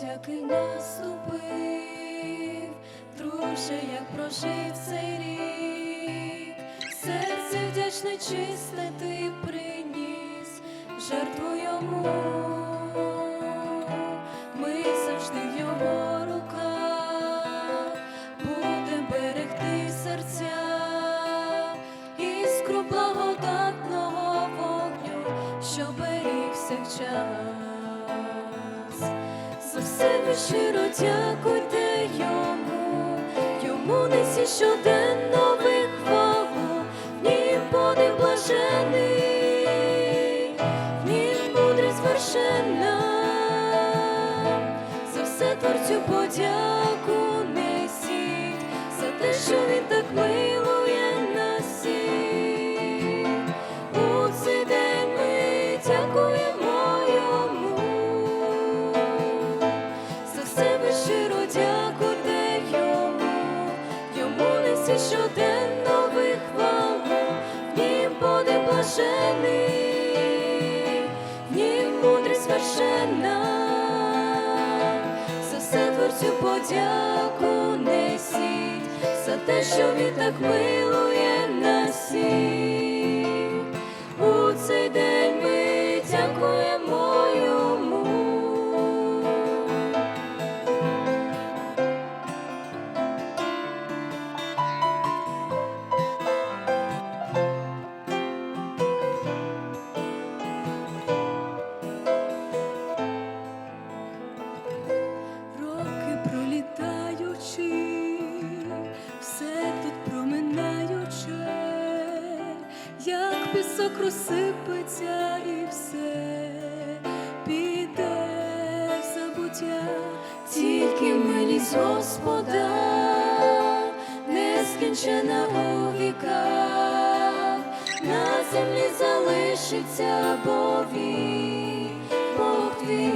подяки наступив, друже, як прожив цей рік, серце вдячне чисте ти приніс, жертву йому, ми завжди його руках, будем берегти серця, іскру благодатного вогню, що берігся в час. За все ви щиро дякуйте йому, йому несі щоденно ви хвалу, в нім подих блажений, в нім мудрість вершена, за все творцю подяку несіть, за те, що він так милує блажений, в нім мудрість вершена, за все творцю подяку несіть, за те, що він так милує нас всіх. Пісок розсипеться і все. Піде в забуття, тільки милість Господа, нескінчена у віках, на землі залишиться Бог він, Бог твій.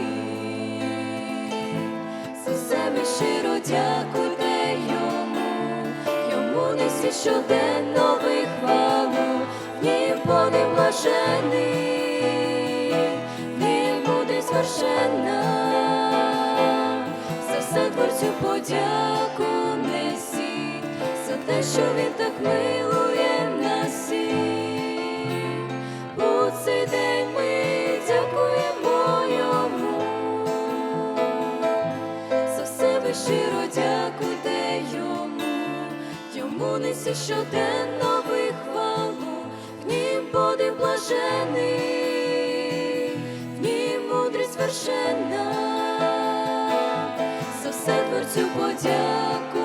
За ми щиро дякуйте йому, йому несі щоденно ви подих блажений, в нім мудрість за все творцю подяку несіть, за те, що він так милує нас всіх. У цей день ми дякуємо йому. За все ви щиро дякуйте йому, йому несі щоденно вершена, за все творцю подяку